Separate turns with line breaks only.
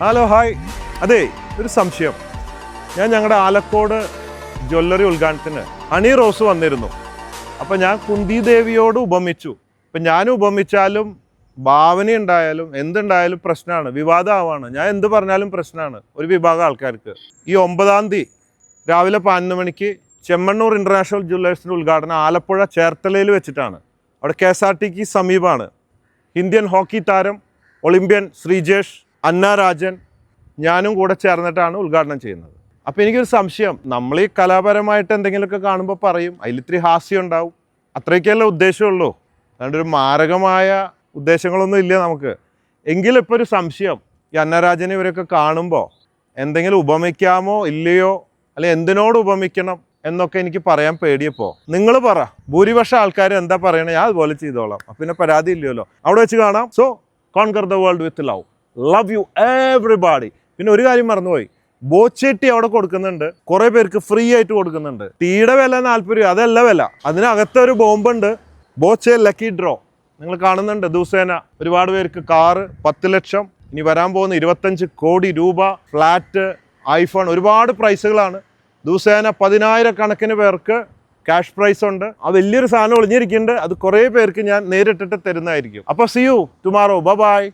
Hello hi അതെ ഒരു സംശയം. ഞാൻ ഞങ്ങളുടെ ആലക്കോട് ജ്വല്ലറി ഉദ്ഘാടനത്തിന് ഹണി റോസ് വന്നിരുന്നു. അപ്പം ഞാൻ കുന്തി ദേവിയോട് ഉപമിച്ചു. അപ്പം ഞാൻ ഉപമിച്ചാലും ഭാവന ഉണ്ടായാലും എന്തുണ്ടായാലും പ്രശ്നമാണ് വിവാദമാവാണ് ഞാൻ എന്ത് പറഞ്ഞാലും പ്രശ്നമാണ് ഒരു വിഭാഗം ആൾക്കാർക്ക്. ഈ ഒമ്പതാം തീയതി രാവിലെ പതിനൊന്ന് മണിക്ക് ചെമ്മണ്ണൂർ ഇന്റർനാഷണൽ ജ്വല്ലേഴ്സിന്റെ ഉദ്ഘാടനം ആലപ്പുഴ ചേർത്തലയിൽ വെച്ചിട്ടാണ്. അവിടെ കെ എസ് ആർ ടിക്ക് സമീപമാണ്. ഇന്ത്യൻ ഹോക്കി താരം ഒളിമ്പ്യൻ ശ്രീജേഷ് അന്ന രാജൻ ഞാനും കൂടെ ചേർന്നിട്ടാണ് ഉദ്ഘാടനം ചെയ്യുന്നത്. അപ്പോൾ എനിക്കൊരു സംശയം. നമ്മൾ ഈ കലാപരമായിട്ട് എന്തെങ്കിലുമൊക്കെ കാണുമ്പോൾ പറയും അതിലിത്തിരി ഹാസ്യം ഉണ്ടാവും. അത്രയൊക്കെയല്ലേ ഉദ്ദേശമുള്ളൂ. അതുകൊണ്ട് ഒരു മാരകമായ ഉദ്ദേശങ്ങളൊന്നും ഇല്ല നമുക്ക്. എങ്കിലും ഇപ്പോൾ ഒരു സംശയം. ഈ അന്നരാജനെ ഇവരൊക്കെ കാണുമ്പോൾ എന്തെങ്കിലും ഉപമിക്കാമോ ഇല്ലയോ അല്ലെ എന്തിനോട് ഉപമിക്കണം എന്നൊക്കെ എനിക്ക് പറയാൻ പേടിയപ്പോൾ നിങ്ങൾ പറ. ഭൂരിപക്ഷം ആൾക്കാർ എന്താ പറയണേ ഞാൻ അതുപോലെ ചെയ്തോളാം. പിന്നെ പരാതി ഇല്ലല്ലോ. അവിടെ വെച്ച് കാണാം. So conquer the world with love love you everybody പിന്നെ ഒരു കാര്യം മറന്നുപോയി. ബോച്ചെട്ടി അവിടെ കൊടുക്കുന്നുണ്ട്. കുറെ പേർക്ക് ഫ്രീ ആയിട്ട് കൊടുക്കുന്നുണ്ട്. ടീയുടെ വില നാൽപ്പത് രൂപ. അതല്ല വില. അതിനകത്ത് ഒരു ബോംബുണ്ട്. ബോച്ചെ ലക്കി ഡ്രോ നിങ്ങൾ കാണുന്നുണ്ട് ദിവസേന ഒരുപാട് പേർക്ക് കാറ് പത്ത് ലക്ഷം. ഇനി വരാൻ പോകുന്ന ഇരുപത്തഞ്ച് കോടി രൂപ ഫ്ലാറ്റ് ഐഫോൺ ഒരുപാട് പ്രൈസുകളാണ് ദിവസേന പതിനായിരക്കണക്കിന് പേർക്ക് ക്യാഷ് പ്രൈസ് ഉണ്ട്. ആ വലിയൊരു സാധനം ഒളിഞ്ഞിരിക്കുന്നുണ്ട്. അത് കുറേ പേർക്ക് ഞാൻ നേരിട്ടിട്ട് തരുന്നതായിരിക്കും. അപ്പോൾ സി യു ടുമാറോ ബൈ